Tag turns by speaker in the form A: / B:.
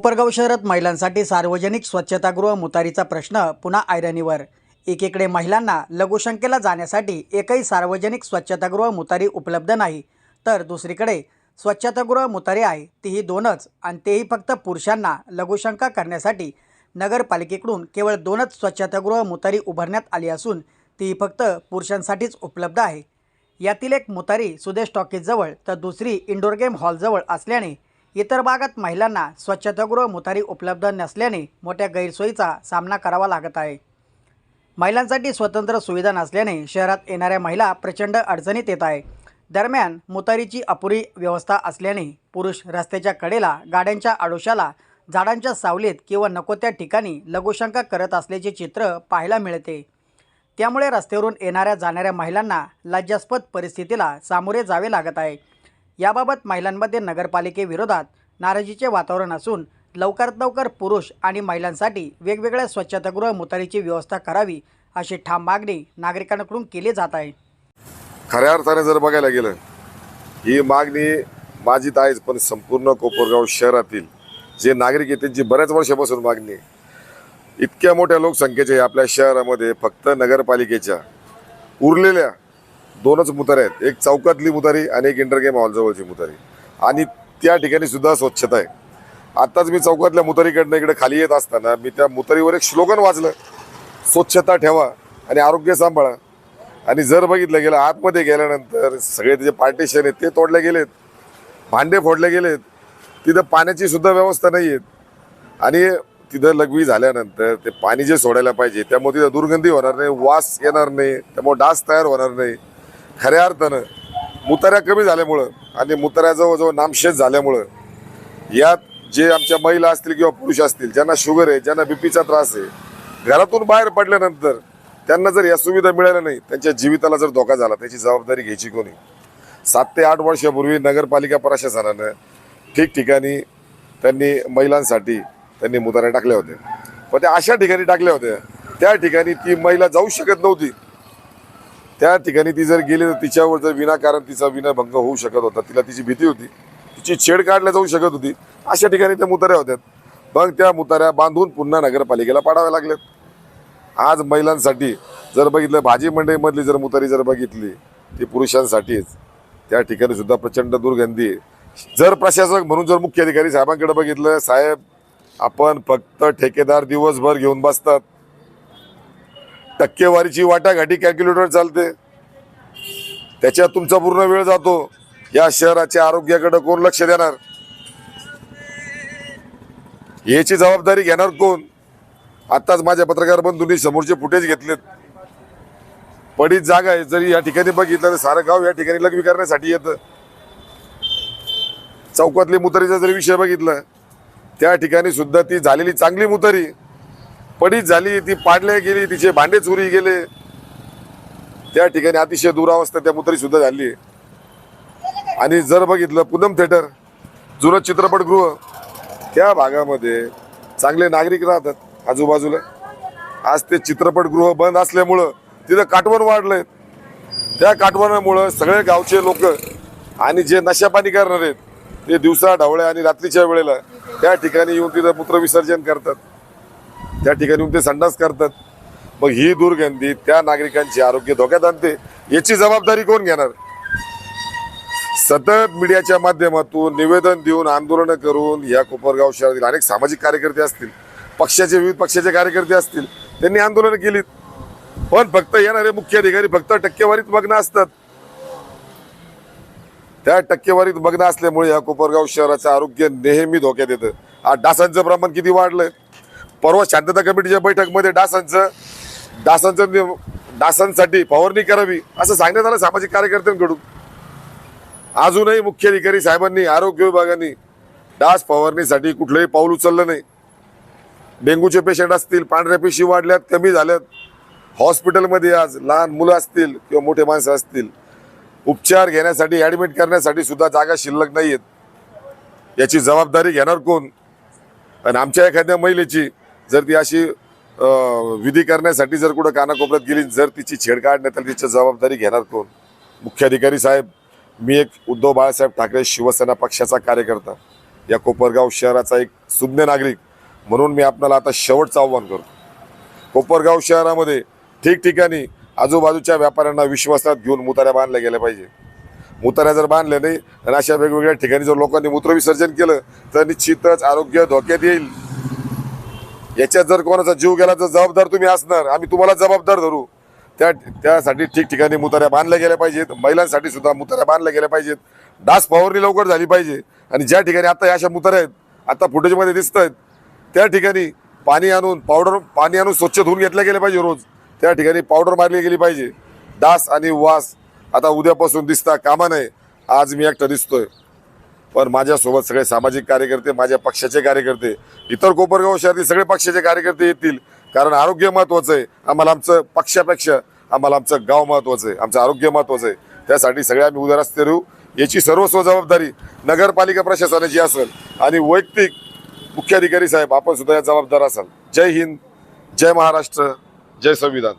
A: कोपरगाव शहरात महिलांसाठी सार्वजनिक स्वच्छतागृह मुतारीचा प्रश्न पुन्हा ऐरणीवर. एकीकडे महिलांना लघुशंकेला जाण्यासाठी एकही सार्वजनिक स्वच्छतागृह मुतारी उपलब्ध नाही तर दुसरीकडे स्वच्छतागृह मुतारी आहे तीही दोनच आणि तेही फक्त पुरुषांना लघुशंका करण्यासाठी नगरपालिकेकडून केवळ दोनच स्वच्छतागृह मुतारी उभारण्यात आली असून तीही फक्त पुरुषांसाठीच उपलब्ध आहे. यातील एक मुतारी सुदेश टॉकीजवळ तर दुसरी इंडोर गेम हॉलजवळ असल्याने इतर भागात महिलांना स्वच्छतागृह मुतारी उपलब्ध नसल्याने मोठ्या गैरसोयीचा सामना करावा लागत आहे. महिलांसाठी स्वतंत्र सुविधा नसल्याने शहरात येणाऱ्या महिला प्रचंड अडचणीत येत आहे. दरम्यान मुतारीची अपुरी व्यवस्था असल्याने पुरुष रस्त्याच्या कडेला गाड्यांच्या आडोशाला झाडांच्या सावलीत किंवा नको त्या ठिकाणी लघुशंका करत असल्याचे चित्र पाहायला मिळते. त्यामुळे रस्त्यावरून येणाऱ्या जाणाऱ्या महिलांना लज्जास्पद परिस्थितीला सामोरे जावे लागत आहे. याबाबत महिलांमध्ये नगरपालिकेविरोधात नाराजीचे वातावरण असून लवकरात लवकर पुरुष आणि महिलांसाठी वेगवेगळ्या स्वच्छतागृह मुतारीची व्यवस्था करावी अशी ठाम मागणी नागरिकांकडून केली जात आहे.
B: खऱ्या अर्थाने जर बघायला गेलं ही मागणी माझी आहेच पण संपूर्ण कोपरगाव शहरातील जे नागरिक आहेत त्यांची बऱ्याच वर्षापासून मागणी इतक्या मोठ्या लोकसंख्येचे आपल्या शहरामध्ये फक्त नगरपालिकेच्या उरलेल्या दोनच मुतारे आहेत. एक चौकातली मुतारी आणि एक इंटरगेम हॉलजवळची मुतारी. आणि त्या ठिकाणी सुद्धा स्वच्छता आहे. आत्ताच मी चौकातल्या मुतारीकडनं इकडे खाली येत असताना मी त्या मुतारीवर एक श्लोगन वाचलं स्वच्छता ठेवा आणि आरोग्य सांभाळा. आणि जर बघितलं गेलं आतमध्ये गेल्यानंतर सगळे त्याचे पार्टिशन आहेत ते तोडले गेलेत. भांडे फोडले गेलेत. तिथं पाण्याची सुद्धा व्यवस्था नाही आहेत आणि तिथं लघवी झाल्यानंतर ते पाणी जे सोडायला पाहिजे त्यामुळे तिथं दुर्गंधी होणार नाही वास येणार नाही त्यामुळे डास तयार होणार नाही. खऱ्या अर्थानं मुताऱ्या कमी झाल्यामुळं आणि मुताऱ्या जवळजवळ नामशेष झाल्यामुळं यात जे आमच्या महिला असतील किंवा पुरुष असतील ज्यांना शुगर आहे ज्यांना बीपीचा त्रास आहे घरातून बाहेर पडल्यानंतर त्यांना जर या सुविधा मिळाल्या नाही त्यांच्या जीविताला जर धोका झाला त्याची जबाबदारी घ्यायची कोणी? सात ते आठ वर्षापूर्वी नगरपालिका प्रशासनानं ठिकठिकाणी त्यांनी महिलांसाठी त्यांनी मुताऱ्या टाकल्या होत्या. पण त्या अशा ठिकाणी टाकल्या होत्या त्या ठिकाणी ती महिला जाऊ शकत नव्हती. त्या ठिकाणी ती जर गेली तर तिच्यावर जर विनाकारण तिचा विनाभंग होऊ शकत होता तिला तिची भीती होती तिची छेड काढल्या जाऊ शकत होती अशा ठिकाणी त्या मुताऱ्या होत्या. मग त्या मुताऱ्या बांधून पुन्हा नगरपालिकेला पाडाव्या लागल्यात आज महिलांसाठी जर बघितलं भाजी मंडईमधली जर मुतारी जर बघितली ती पुरुषांसाठीच. त्या ठिकाणी सुद्धा प्रचंड दुर्गंधी. आहे जर प्रशासक म्हणून जर मुख्य अधिकारी साहेबांकडे बघितलं साहेब आपण फक्त ठेकेदार दिवसभर घेऊन बसतात. टक्केवारीची वाटाघाटी कॅल्क्युलेटर चालते. त्याच्यात तुमचा पूर्ण वेळ जातो. या शहराच्या आरोग्याकडे कोण लक्ष देणार? याची जबाबदारी घेणार कोण? आताच माझ्या पत्रकार बंधूंनी समोरचे फुटेज घेतलेत. पडीत जागा आहे जरी या ठिकाणी बघितलं तर सारं गाव या ठिकाणी लग्न करण्यासाठी येतं. चौकातली मुतारीचा जरी विषय बघितला त्या ठिकाणी सुद्धा ती झालेली चांगली मुतारी पडीत झाली ती पाडल्या गेली तिचे भांडे चोरी गेले. त्या ठिकाणी अतिशय दुरावस्था त्या मुतारी सुद्धा झाली. आणि जर बघितलं पूनम थिएटर जुनं चित्रपटगृह त्या भागामध्ये चांगले नागरिक राहतात आजूबाजूला. आज ते चित्रपटगृह बंद असल्यामुळं तिथं काटवण वाढलंय. त्या काटवणामुळं सगळे गावचे लोक आणि जे नशापाणी करणार आहेत ते दिवसा ढवळ्या आणि रात्रीच्या वेळेला त्या ठिकाणी येऊन तिथं मूत्रविसर्जन करतात. त्या ठिकाणी ते संडास करतात. मग ही दुर्गंधी त्या नागरिकांची आरोग्य धोक्यात आणते. याची जबाबदारी कोण घेणार? सतत मीडियाच्या माध्यमातून निवेदन देऊन आंदोलनं करून या कोपरगाव शहरातील अनेक सामाजिक कार्यकर्ते असतील पक्षाचे विविध पक्षाचे कार्यकर्ते असतील त्यांनी आंदोलनं केलीत. पण फक्त येणारे मुख्य अधिकारी फक्त टक्केवारीत मग्न असतात. त्या टक्केवारीत मग्न असल्यामुळे या कोपरगाव शहराचं आरोग्य नेहमी धोक्यात येतं. आज डासांचं प्रमाण किती वाढलंय? परवा शांतता कमिटीच्या बैठकमध्ये डासांचं डासांचं डासांसाठी फवारणी करावी असं सांगण्यात आलं सामाजिक कार्यकर्त्यांकडून. अजूनही मुख्य अधिकारी साहेबांनी आरोग्य विभागाने डास फवारणीसाठी कुठलंही पाऊल उचललं नाही. डेंग्यूचे पेशंट असतील पांढऱ्या पेशी वाढल्यात कमी झाल्यात. हॉस्पिटलमध्ये आज लहान मुलं असतील किंवा मोठे माणसं असतील उपचार घेण्यासाठी ॲडमिट करण्यासाठी सुद्धा जागा शिल्लक नाही आहेत याची जबाबदारी घेणार कोण? आणि आमच्या एखाद्या महिलेची जर ती अशी विधी करण्यासाठी जर कुठं कानाकोपऱ्यात गेली जर तिची छेड काढण्यात आली तिची जबाबदारी घेणार कोण? मुख्याधिकारी साहेब मी एक उद्धव बाळासाहेब ठाकरे शिवसेना पक्षाचा कार्यकर्ता या कोपरगाव शहराचा एक सुज्ञ नागरिक म्हणून मी आपल्याला आता शेवटचं आव्हान करतो. कोपरगाव शहरामध्ये ठिकठिकाणी आजूबाजूच्या व्यापाऱ्यांना विश्वासात घेऊन मुताऱ्या बांधल्या गेल्या पाहिजे. मुताऱ्या जर बांधल्या नाही आणि अशा वेगवेगळ्या ठिकाणी जर लोकांनी मूत्रविसर्जन केलं तर निश्चितच आरोग्य धोक्यात येईल. याच्यात जर कोणाचा जीव गेला तर जबाबदार तुम्ही असणार. आम्ही तुम्हाला जबाबदार धरू. त्या त्यासाठी ठिकठिकाणी मुताऱ्या बांधल्या गेल्या पाहिजेत. महिलांसाठी सुद्धा मुताऱ्या बांधल्या गेल्या पाहिजेत. डास फवारणी लवकर झाली पाहिजे. आणि ज्या ठिकाणी आता या अशा मुताऱ्या आहेत आता फुटेजमध्ये दिसत आहेत त्या ठिकाणी पाणी आणून पावडर पाणी आणून स्वच्छ धुवून घेतल्या गेल्या पाहिजे रोज. त्या ठिकाणी पावडर मारली गेली पाहिजे. डास आणि वास आता उद्यापासून दिसता कामा नये. आज मी एकटा दिसतोय. पण माझ्यासोबत सगळे सामाजिक कार्यकर्ते माझ्या पक्षाचे कार्यकर्ते इतर कोपरगाव शहरातील सगळे पक्षाचे कार्यकर्ते येतील. कारण आरोग्य महत्वाचं आहे. आम्हाला आमचं पक्षापेक्षा आम्हाला आमचं गाव महत्वाचं आहे. आमचं आरोग्य महत्वाचं आहे. त्यासाठी सगळे आम्ही उद्या रस्ते राहू. याची सर्वस्व जबाबदारी नगरपालिका प्रशासनाची असेल आणि वैयक्तिक मुख्याधिकारी साहेब आपण सुद्धा या जबाबदार असाल. जय हिंद जय महाराष्ट्र जय संविधान.